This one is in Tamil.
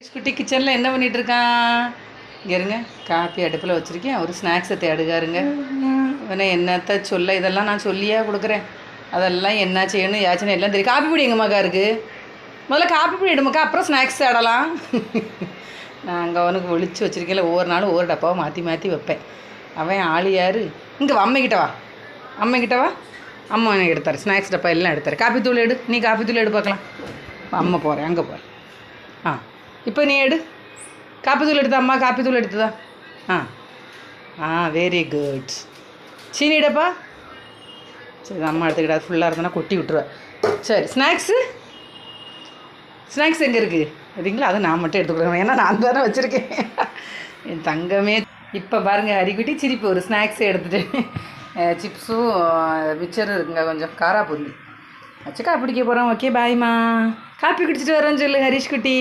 குட்டி கிச்சனில் என்ன பண்ணிட்டு இருக்கான் இங்கே இருங்க காப்பி அடுப்பில் வச்சுருக்கேன். ஒரு ஸ்நாக்ஸை தேடுகாருங்க. இவனை என்னத்த சொல்ல இதெல்லாம் நான் சொல்லியே கொடுக்குறேன். அதெல்லாம் என்ன செய்யணும் யாச்சுன்னு எல்லாம் தெரியும். காப்பி பொடி எங்கள் மகா இருக்குது முதல்ல காப்பி பொடி எடுமாக்கா அப்புறம் ஸ்நாக்ஸ் தேடலாம். நான் அங்கே அவனுக்கு ஒழிச்சு வச்சுருக்கேன் ஒவ்வொரு நாளும் ஒவ்வொரு டப்பாவை மாற்றி மாற்றி வைப்பேன். அவன் ஆளு யார்? இங்கே வா அம்மைக்கிட்ட வா. அம்மைக்கிட்ட வா. அம்மா எனக்கு எடுத்தார். ஸ்நாக்ஸ் டப்பா எல்லாம் எடுத்தார். காப்பி தூள் எடு. நீ காப்பி தூள் எடு பார்க்கலாம் அம்மா போகிறேன் அங்கே போகிறேன் ஆ. இப்போ நீ எடு. காப்பி தூள் எடுத்தா அம்மா காப்பி தூள் எடுத்ததா? ஆ. ஆ வெரி குட் சீனி இடப்பா. சரி அம்மா எடுத்துக்கிட்டா ஃபுல்லாக இருந்தனா கொட்டி விட்டுருவேன் சரி ஸ்நாக்ஸு ஸ்நாக்ஸ் எங்கே இருக்குது சரிங்களா அதை நான் மட்டும் எடுத்துக்கிறேன். ஏன்னா நான் தானே வச்சுருக்கேன். என் தங்கமே. இப்போ பாருங்கள் அரிக்குட்டி சிரிப்பு. ஒரு ஸ்நாக்ஸ் எடுத்துகிட்டு சிப்ஸும் மிச்சரும் இருக்குங்க. கொஞ்சம் காரா பூந்தி வச்சுக்கா பிடிக்க போகிறோம் ஓகே பாய்மா காப்பி குடிச்சிட்டு வரேன்னு சொல்லு ஹரிஷ் குட்டி